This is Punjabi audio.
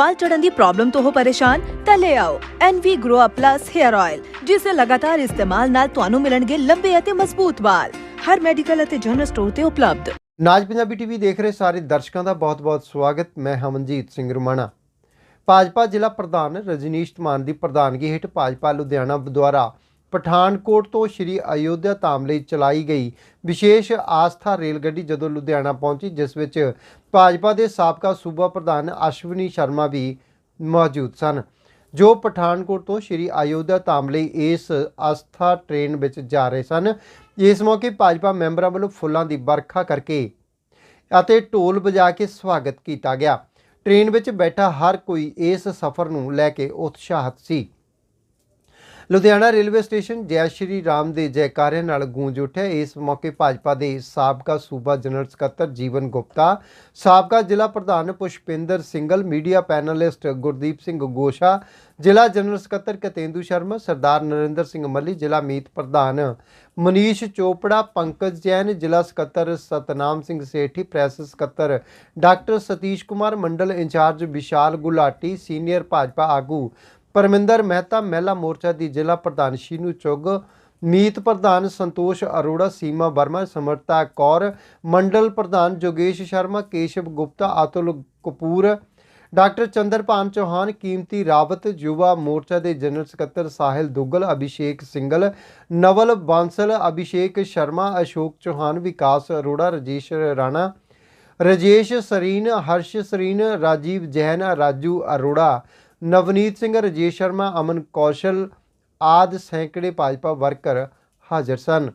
ਵਾਲ ਝੜਨ ਦੀ ਪ੍ਰੋਬਲਮ ਤੋਂ ਹੋ ਪਰੇਸ਼ਾਨ, ਤਾਂ ਲੈ ਆਓ NV Grow Up Plus Hair Oil ਜਿਸ ਦੇ ਲਗਾਤਾਰ ਇਸਤੇਮਾਲ ਨਾਲ ਤੁਹਾਨੂੰ ਮਿਲਣਗੇ ਲੰਬੇ ਅਤੇ ਮਜ਼ਬੂਤ ਵਾਲ ਹਰ ਮੈਡੀਕਲ ਅਤੇ ਜਨਰਲ ਸਟੋਰ ਤੇ ਉਪਲਬਧ। ਨਾਜ ਪੰਜਾਬੀ ਟੀਵੀ ਦੇਖ ਰਹੇ ਸਾਰੇ ਦਰਸ਼ਕਾਂ ਦਾ ਬਹੁਤ-ਬਹੁਤ ਸਵਾਗਤ। ਮੈਂ ਹਮਨਜੀਤ ਸਿੰਘ ਰਮਾਣਾ। ਭਾਜਪਾ ਜ਼ਿਲ੍ਹਾ ਪ੍ਰਧਾਨ ਰਜਨੀਸ਼ ਧਮਾਨ ਦੀ ਪ੍ਰਧਾਨਗੀ ਹੇਠ ਭਾਜਪਾ ਲੁਧਿਆਣਾ ਦੁਆਰਾ ਪਠਾਨਕੋਟ ਤੋਂ ਸ਼੍ਰੀ ਅਯੋਧਿਆ ਧਾਮ ਲਈ ਚਲਾਈ ਗਈ ਵਿਸ਼ੇਸ਼ ਆਸਥਾ ਰੇਲ ਗੱਡੀ ਜਦੋਂ ਲੁਧਿਆਣਾ ਪਹੁੰਚੀ, ਜਿਸ ਵਿੱਚ ਭਾਜਪਾ ਦੇ ਸਾਬਕਾ ਸੂਬਾ ਪ੍ਰਧਾਨ ਅਸ਼ਵਨੀ ਸ਼ਰਮਾ ਵੀ ਮੌਜੂਦ ਸਨ। ਜੋ ਪਠਾਨਕੋਟ ਤੋਂ ਸ਼੍ਰੀ ਅਯੋਧਿਆ ਧਾਮ ਲਈ ਇਸ ਆਸਥਾ ਟ੍ਰੇਨ ਵਿੱਚ ਜਾ ਰਹੇ ਸਨ, ਇਸ ਮੌਕੇ ਭਾਜਪਾ ਮੈਂਬਰਾਂ ਵੱਲੋਂ ਫੁੱਲਾਂ ਦੀ ਵਰਖਾ ਕਰਕੇ ਅਤੇ ਢੋਲ ਵਜਾ ਕੇ ਸਵਾਗਤ ਕੀਤਾ ਗਿਆ। ਟ੍ਰੇਨ ਵਿੱਚ ਬੈਠਾ ਹਰ ਕੋਈ ਇਸ ਸਫ਼ਰ ਨੂੰ ਲੈ ਕੇ ਉਤਸ਼ਾਹਤ ਸੀ। ਲੁਧਿਆਣਾ ਰੇਲਵੇ ਸਟੇਸ਼ਨ ਜੈ ਸ਼੍ਰੀ ਰਾਮ ਦੇ ਜੈਕਾਰਿਆਂ ਨਾਲ ਗੂੰਜ ਉੱਠਿਆ। ਇਸ ਮੌਕੇ ਭਾਜਪਾ ਦੇ ਸਾਬਕਾ ਸੂਬਾ ਜਨਰਲ ਸਕੱਤਰ ਜੀਵਨ ਗੁਪਤਾ, ਸਾਬਕਾ ਜ਼ਿਲ੍ਹਾ ਪ੍ਰਧਾਨ ਪੁਸ਼ਪਿੰਦਰ ਸਿੰਗਲ, ਮੀਡੀਆ ਪੈਨਲਿਸਟ ਗੁਰਦੀਪ ਸਿੰਘ ਗੋਸ਼ਾ, ਜ਼ਿਲ੍ਹਾ ਜਨਰਲ ਸਕੱਤਰ ਕਤੇਂਦੂ ਸ਼ਰਮਾ, ਸਰਦਾਰ ਨਰਿੰਦਰ ਸਿੰਘ ਮੱਲੀ, ਜ਼ਿਲ੍ਹਾ ਮੀਤ ਪ੍ਰਧਾਨ ਮਨੀਸ਼ ਚੋਪੜਾ, ਪੰਕਜ ਜੈਨ, ਜ਼ਿਲ੍ਹਾ ਸਕੱਤਰ ਸਤਨਾਮ ਸਿੰਘ ਸੇਠੀ, ਪ੍ਰੈਸ ਸਕੱਤਰ ਡਾਕਟਰ ਸਤੀਸ਼ ਕੁਮਾਰ, ਮੰਡਲ ਇੰਚਾਰਜ ਵਿਸ਼ਾਲ ਗੁਲਾਟੀ, ਸੀਨੀਅਰ ਭਾਜਪਾ ਆਗੂ ਪਰਮਿੰਦਰ ਮਹਿਤਾ ਮਹਿਲਾ ਮੋਰਚਾ ਦੀ ਜ਼ਿਲ੍ਹਾ ਪ੍ਰਧਾਨ ਸ਼ੀਨੂ ਚੁੱਗ, ਮੀਤ ਪ੍ਰਧਾਨ ਸੰਤੋਸ਼ ਅਰੋੜਾ, ਸੀਮਾ ਵਰਮਾ ਸਮਰਤਾ ਕੌਰ, ਮੰਡਲ ਪ੍ਰਧਾਨ ਜੋਗੇਸ਼ ਸ਼ਰਮਾ, ਕੇਸ਼ਵ ਗੁਪਤਾ ਅਤੁਲ ਕਪੂਰ, ਡਾਕਟਰ ਚੰਦਰਪਾਨ ਚੌਹਾਨ, ਕੀਮਤੀ ਰਾਵਤ ਯੁਵਾ ਮੋਰਚਾ ਦੇ ਜਨਰਲ ਸਕੱਤਰ ਸਾਹਿਲ ਦੁੱਗਲ, ਅਭਿਸ਼ੇਕ ਸਿੰਗਲ, ਨਵਲ ਬਾਂਸਲ, ਅਭਿਸ਼ੇਕ ਸ਼ਰਮਾ, ਅਸ਼ੋਕ ਚੌਹਾਨ, ਵਿਕਾਸ ਅਰੋੜਾ, ਰਜੇਸ਼ ਰਾਣਾ, ਰਜੇਸ਼ ਸਰੀਨ, ਹਰਸ਼ ਸਰੀਨ, ਰਾਜੀਵ ਜੈਨ, ਰਾਜੂ ਅਰੋੜਾ ਨਵਨੀਤ ਸਿੰਘ ਰਜੇਸ਼ ਸ਼ਰਮਾ ਅਮਨ ਕੌਸ਼ਲ ਆਦ ਸੈਂਕੜੇ ਭਾਜਪਾ ਵਰਕਰ ਹਾਜ਼ਰ ਸਨ।